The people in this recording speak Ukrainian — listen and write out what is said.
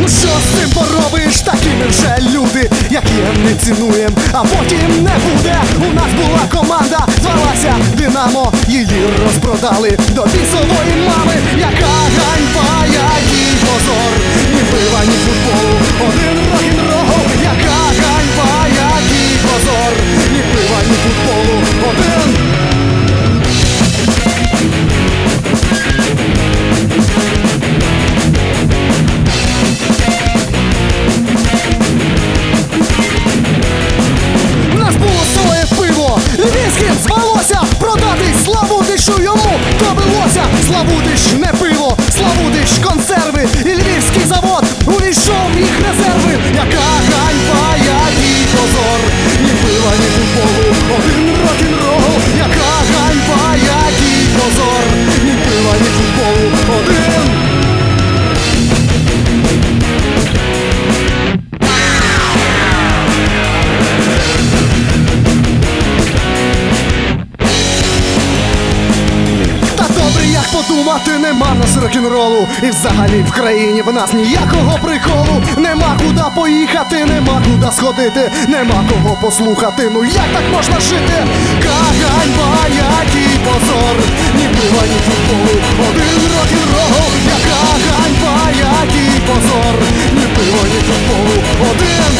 Ну що з цим поробиш, такі ми вже люди, які не цінуєм, а потім не буде. У нас була команда, звалася Динамо, її розпродали до бісової мами, яка... довелося Славутич не пиво, Подумати нема нас рок-н-ролу. І взагалі в країні в нас ніякого приколу. Нема куди поїхати, нема куди сходити, нема кого послухати, ну як так можна жити? Каганьба, який позор, ні пива, ні футболу, один рок-н-рол. Яка ганьба, який позор, ні пива, ні футболу, один